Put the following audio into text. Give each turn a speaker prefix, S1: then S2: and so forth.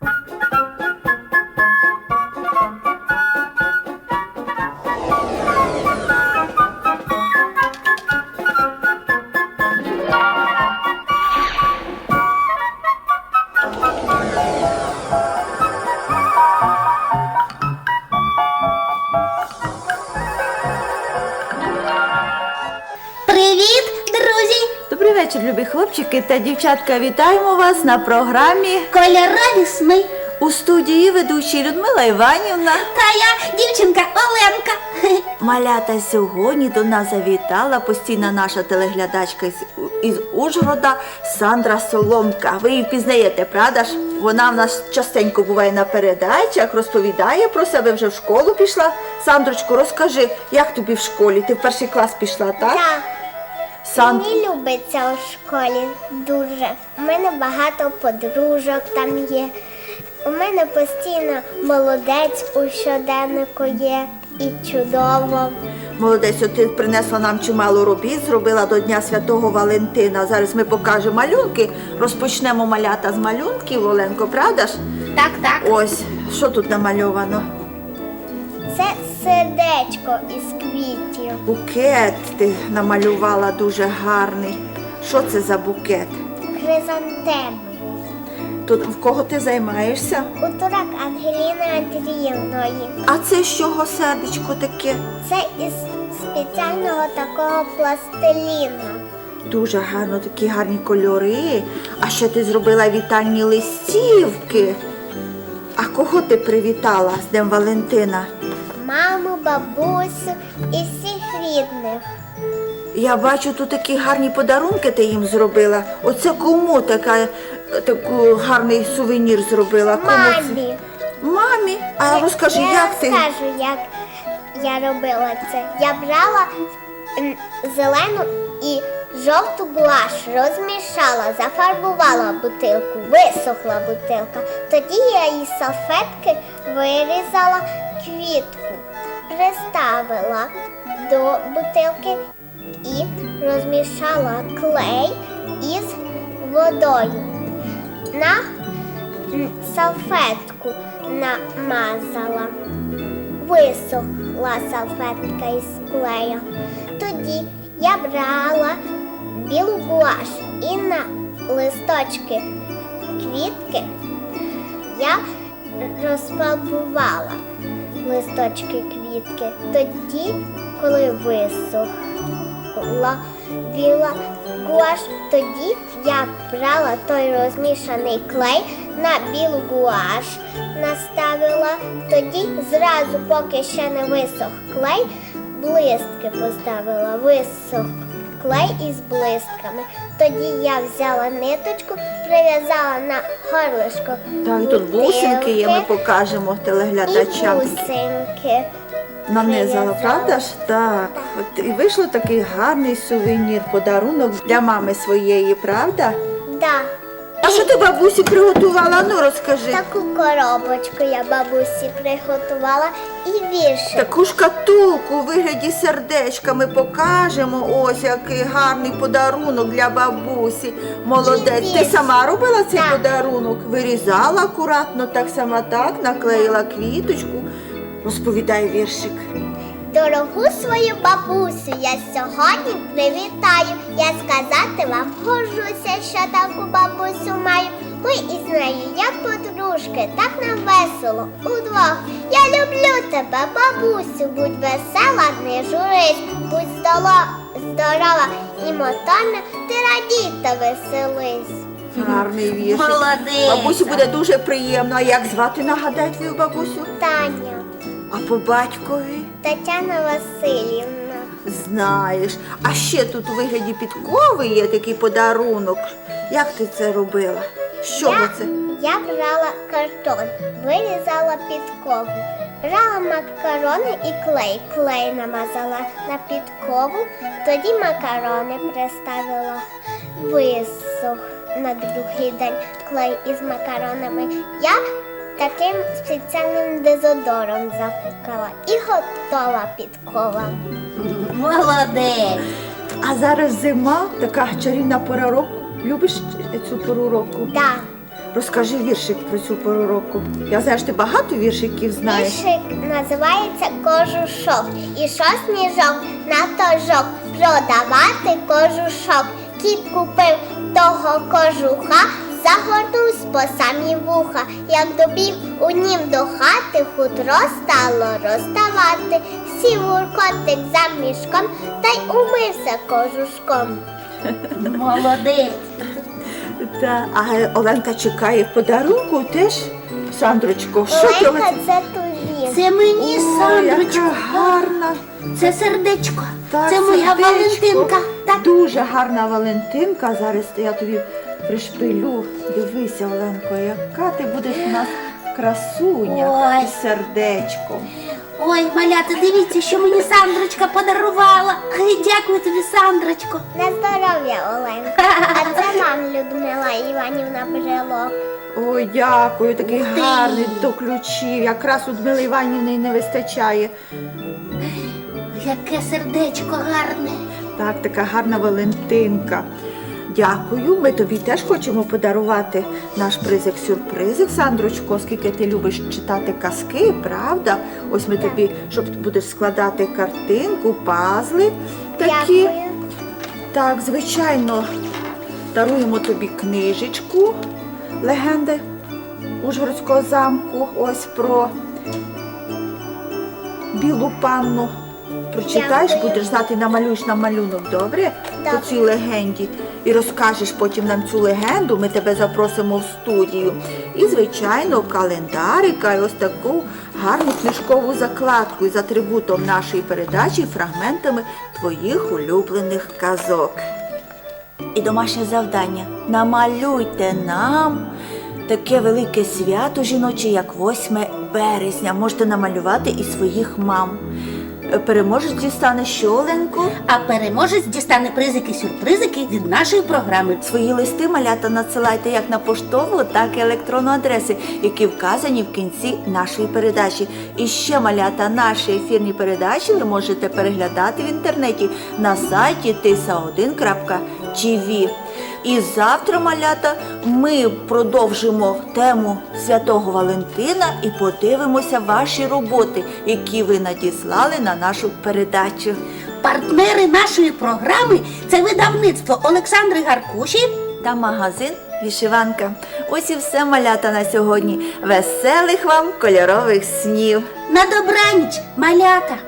S1: Bye. Вечір, любі хлопчики та дівчатка. Вітаємо вас на програмі
S2: Кольорові сни.
S1: у студії ведучі Людмила Іванівна.
S2: Та я дівчинка Оленка.
S1: Малята сьогодні до нас завітала постійна наша телеглядачка із, Ужгорода Сандра Соломка. Ви її впізнаєте, правда ж? Вона в нас частенько буває на передачах, розповідає про себе, вже в школу пішла. Сандрочко, розкажи, як тобі в школі? Ти в перший клас пішла, так?
S3: Так,
S1: Сан...
S3: мені любиться у школі дуже. У мене багато подружок там є. У мене постійно молодець у щоденнику є і чудово.
S1: Молодець, от ти принесла нам чимало робіт, зробила до Дня Святого Валентина. Зараз ми покажемо малюнки. Розпочнемо малята з малюнків, Оленко, правда ж?
S2: Так, так.
S1: Ось, що тут намальовано?
S3: Це сердечко із квітів.
S1: Букет ти намалювала дуже гарний. Що це за букет?
S3: Хризантеми.
S1: Тут в кого ти займаєшся?
S3: У турак Ангеліни Андріївної.
S1: А це з чого сердечко таке?
S3: Це із спеціального такого пластиліну.
S1: Дуже гарно, такі гарні кольори. А ще ти зробила вітальні листівки. А кого ти привітала з Днем Валентина?
S3: Маму, бабусю і всіх рідних.
S1: Я бачу, тут такі гарні подарунки ти їм зробила. Оце кому така, таку гарний сувенір зробила? Кому це?
S3: Мамі.
S1: Мамі. А розкажи,
S3: я
S1: як ти?
S3: розкажу, як я робила це. Я брала м, зелену і жовту гуаш, розмішала, зафарбувала бутилку, висохла бутилка. Тоді я із салфетки вирізала квітку, приставила до бутилки і розмішала клей із водою. На салфетку намазала. Висохла салфетка із клею. Тоді я брала білу гуаш і на листочки квітки я розфарбувала листочки квітки. Тоді, коли висохла біла гуаш, тоді я брала той розмішаний клей на білу гуаш, наставила, тоді зразу, поки ще не висох клей, блистки поставила, висох клей із блистками. Тоді я взяла ниточку, прив'язала на горлишко.
S1: Так, тут бусинки є, ми покажемо
S3: І
S1: телеглядачам.
S3: бусинки.
S1: Нанизала, правда ж? Так. От і вийшло такий гарний сувенір, подарунок для мами своєї, правда?
S3: Да.
S1: А що ти бабусі приготувала? Ну розкажи.
S3: Таку коробочку я бабусі приготувала і віршик.
S1: Таку шкатулку у вигляді сердечка ми покажемо. Ось який гарний подарунок для бабусі. Молодець. Ти сама робила цей
S3: Так.
S1: подарунок? Вирізала акуратно, так сама так, наклеїла квіточку. Розповідай віршик.
S3: Дорогу свою бабусю я сьогодні привітаю. Я сказати вам горжуся, що таку бабусю маю. Ми із нею, як подружки, так нам весело удвох. Я люблю тебе, бабусю, будь весела, не журись, будь здоро- здорова і моторна, ти радій та веселись.
S1: Гарний віршик.
S2: Молодець.
S1: Бабусі буде дуже приємно. А як звати нагадай твою бабусю?
S3: Таня,
S1: А по батькові?
S3: Тетяна Васильівна.
S1: Знаєш. А ще тут у вигляді підкови є такий подарунок. Як ти це робила? Чого
S3: Я,
S1: це?
S3: я брала картон, вирізала підкову, брала макарони і клей. Клей намазала на підкову, тоді макарони приставила. Висох на другий день клей із макаронами. Я таким спеціальним дезодором зафукала і готова підкова.
S2: Молодець.
S1: А зараз зима, така чарівна пора року. Любиш цю пору року?
S3: Да,
S1: Розкажи віршик про цю пору року. Я знаю, що ти багато віршиків знаєш.
S3: Віршик називається кожушок. Ішов сніжок на тожок. Продавати кожушок. Кіт купив того кожуха, загорнувся по самі вуха. Як добіг у нім до хати, хутро стало розставати. Сів уркотик за мішком та й умився кожушком.
S2: Молодець.
S1: Та, а Оленка чекає подарунку теж. Сандрочко, що ти
S3: Оленка, це тобі.
S2: Це мені,
S1: Ой,
S2: Сандрочко.
S1: яка гарна.
S2: Це сердечко.
S1: Так,
S2: Це моя
S1: сердечко.
S2: Валентинка. Так.
S1: Дуже гарна Валентинка. Зараз я тобі пришпилю. Дивися, Оленко, яка ти будеш у нас красуня
S2: Ой.
S1: із сердечком.
S2: Ой, малята, дивіться, що мені Сандрочка подарувала. Ай, Дякую тобі, Сандрочко.
S3: На здоров'я, Оленка. А це вам Людмила Іванівна Брелок.
S1: Ой, дякую, такий
S2: Ух ти.
S1: гарний до ключів. Якраз у Дмили Іванівни не вистачає.
S2: Яке сердечко гарне.
S1: Так, така гарна Валентинка. Дякую. Ми тобі теж хочемо подарувати наш призик сюрпризик, Сандрочко, оскільки ти любиш читати казки, правда? Ось ми тобі, щоб ти будеш складати картинку, пазли такі.
S3: Дякую.
S1: Так, звичайно, даруємо тобі книжечку легенди Ужгородського замку. Ось про білу панну. Прочитаєш, будеш знати, намалюєш нам малюнок, добре? По цій легенді. І розкажеш потім нам цю легенду, ми тебе запросимо в студію. І, звичайно, календарика і ось таку гарну книжкову закладку із атрибутом нашої передачі, фрагментами твоїх улюблених казок. І домашнє завдання. Намалюйте нам таке велике свято жіноче, як 8 березня. Можете намалювати і своїх мам. Переможець дістане що, Оленко?
S2: А переможець дістане призики-сюрпризики від нашої програми.
S1: Свої листи малята надсилайте як на поштову, так і електронну адреси, які вказані в кінці нашої передачі. І ще малята наші ефірні передачі ви можете переглядати в інтернеті на сайті tisa1.tv. І завтра, малята, ми продовжимо тему Святого Валентина і подивимося ваші роботи, які ви надіслали на нашу передачу.
S2: Партнери нашої програми це видавництво Олександри Гаркуші.
S1: та магазин Вішиванка. Ось і все малята на сьогодні. Веселих вам кольорових снів!
S2: На добраніч, малята!